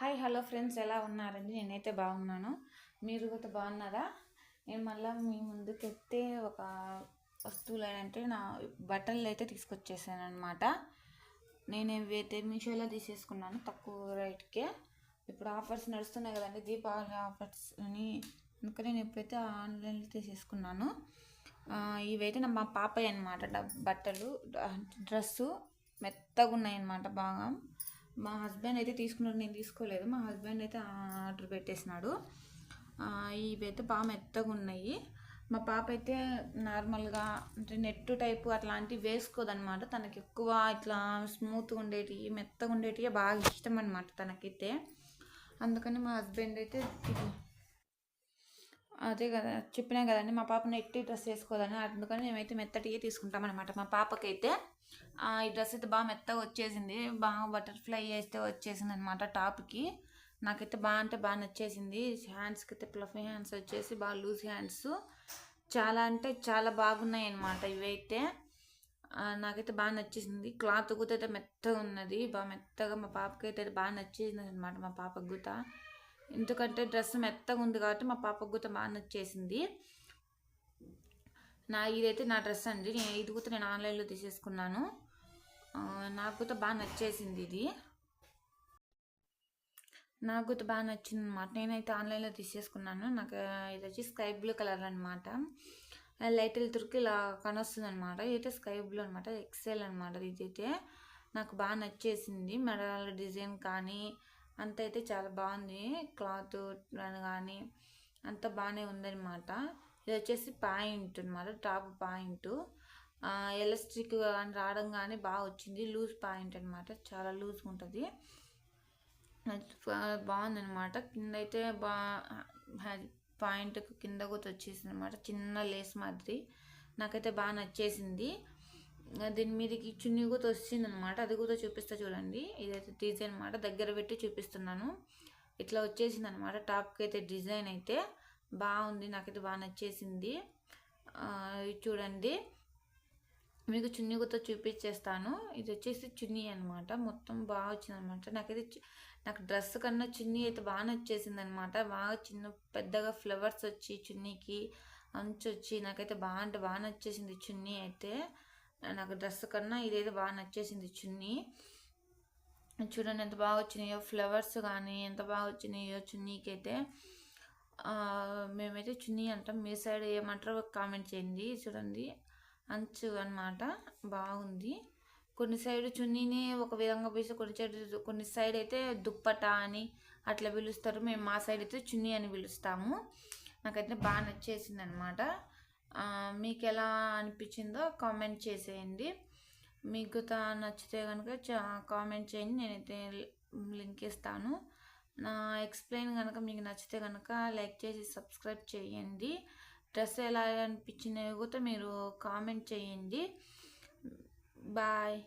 Hi hello friends. ఎలా ఉన్నారండి? నేనైతే బాగున్నాను. మీరు కూడా బాగున్నారా? నేను మళ్ళీ మీ ముందుకు ఎత్తే ఒక వస్తువులు అంటే నా బట్టలు అయితే తీసుకొచ్చేసాను అనమాట నేను ఇవైతే మీషోలో తీసేసుకున్నాను తక్కువ రేట్కే ఇప్పుడు ఆఫర్స్ నడుస్తున్నాయి కదండి. దీపావళి ఆఫర్స్ అని. అందుకని నేను ఎప్పుడైతే ఆన్లైన్లో తీసేసుకున్నాను ఇవైతే నా మా పాపయ్య అనమాట బట్టలు డ్రెస్సు మెత్తగా ఉన్నాయన్నమాట బాగా మా హస్బెండ్ అయితే తీసుకున్నాడు నేను తీసుకోలేదు. మా హస్బెండ్ అయితే ఆర్డర్ పెట్టేసినాడు. ఇవి ఇవైతే బాగా మెత్తగా ఉన్నాయి. మా పాప అయితే నార్మల్గా అంటే నెట్ టైపు అట్లాంటివి వేసుకోదనమాట తనకి ఎక్కువ ఇట్లా స్మూత్గా ఉండేటివి మెత్తగా ఉండేటివి బాగా ఇష్టం అనమాట తనకైతే. అందుకని మా హస్బెండ్ అయితే అదే కదా చెప్పినా కదండి మా పాప ఎట్టి డ్రెస్ వేసుకోదని అందుకని మేమైతే మెత్తటియే తీసుకుంటాం అనమాట మా పాపకైతే ఈ డ్రెస్ అయితే బాగా మెత్తగా వచ్చేసింది బాగా బటర్ఫ్లై అయితే వచ్చేసింది అనమాట టాప్కి. నాకైతే బాగా అంటే బాగా నచ్చేసింది. హ్యాండ్స్కి అయితే ప్లఫీ హ్యాండ్స్ వచ్చేసి బాగా లూజ్ హ్యాండ్స్. చాలా అంటే చాలా బాగున్నాయి అనమాట ఇవైతే నాకైతే బాగా నచ్చేసింది. క్లాత్ కూడా అయితే మెత్తగా ఉన్నది బాగా మెత్తగా మా పాపకైతే బాగా నచ్చేసింది అనమాట మా పాపకు కూడా. ఎందుకంటే డ్రెస్ మెత్తగా ఉంది కాబట్టి మా పాపకు కూడా బాగా నచ్చేసింది నా ఇదైతే నా డ్రెస్ అండి. నేను ఇది కూడా నేను ఆన్లైన్లో తీసేసుకున్నాను. నాకు కూడా బాగా నచ్చేసింది ఇది. నాకు కూడా బాగా నచ్చింది అనమాట నేనైతే ఆన్లైన్లో తీసేసుకున్నాను. నాకు ఇది వచ్చి స్కై బ్లూ కలర్ అనమాట లైట్ తురికి ఇలా కనొస్తుంది అనమాట ఇదైతే స్కై బ్లూ అనమాట ఎక్సెల్ అనమాట ఇదైతే. నాకు బాగా నచ్చేసింది. మెడల డిజైన్ కానీ అంత అయితే చాలా బాగుంది. క్లాత్ కానీ అంత బాగానే ఉందన్నమాట. ఇది వచ్చేసి పాయింట్ అనమాట టాప్ పాయింట్. ఎలాస్టిక్ కానీ రావడం కానీ బాగా వచ్చింది. లూజ్ పాయింట్ అనమాట చాలా లూజ్గా ఉంటుంది. బాగుందనమాట కింద అయితే బా పాయింట్ కింద కూడా వచ్చేసింది అనమాట చిన్న లేస్ మాదిరి. నాకైతే బాగా నచ్చేసింది. దీని మీదకి చున్నీ కూడా వచ్చింది అనమాట అది కూడా చూపిస్తా చూడండి. ఇదైతే డిజైన్ అనమాట దగ్గర పెట్టి చూపిస్తున్నాను. ఇట్లా వచ్చేసింది అనమాట టాప్కి అయితే డిజైన్ అయితే బాగుంది. నాకైతే బాగా నచ్చేసింది. చూడండి. మీకు చున్నీ కూడా చూపించేస్తాను ఇది వచ్చేసి చున్నీ అనమాట. మొత్తం బాగా వచ్చింది అనమాట నాకైతే నాకు డ్రెస్ కన్నా చున్నీ అయితే బాగా నచ్చేసింది అనమాట బాగా చిన్న పెద్దగా ఫ్లవర్స్ వచ్చి చున్నీకి అంచు వచ్చి నాకైతే బాగా అంటే బాగా నచ్చేసింది చున్నీ అయితే. నాకు డ్రెస్ కన్నా ఇదైతే బాగా నచ్చేసింది చున్నీ. చూడండి ఎంత బాగా వచ్చినాయో ఫ్లవర్స్ కానీ ఎంత బాగా వచ్చినాయో చున్నీకి అయితే మేమైతే చున్నీ అంటాం. మీ సైడ్ ఏమంటారో కామెంట్ చేయండి. చూడండి. అంచు అన్నమాట. బాగుంది. కొన్ని సైడ్ చున్నీని ఒక విధంగా పిలిస్తే కొన్ని సైడ్ కొన్ని సైడ్ అయితే దుప్పట అని అట్లా పిలుస్తారు. మేము మా సైడ్ అయితే చున్నీ అని పిలుస్తాము. నాకైతే బాగా నచ్చేసింది అనమాట మీకు ఎలా అనిపించిందో కామెంట్ చేసేయండి. మీకు నచ్చితే కనుక కామెంట్ చేయండి. నేనైతే లింక్ ఇస్తాను. నా ఎక్స్ప్లెయిన్ కనుక మీకు నచ్చితే కనుక లైక్ చేసి సబ్స్క్రైబ్ చేయండి. డ్రెస్ ఎలా అనిపించిందో కూడా మీరు కామెంట్ చేయండి. బాయ్.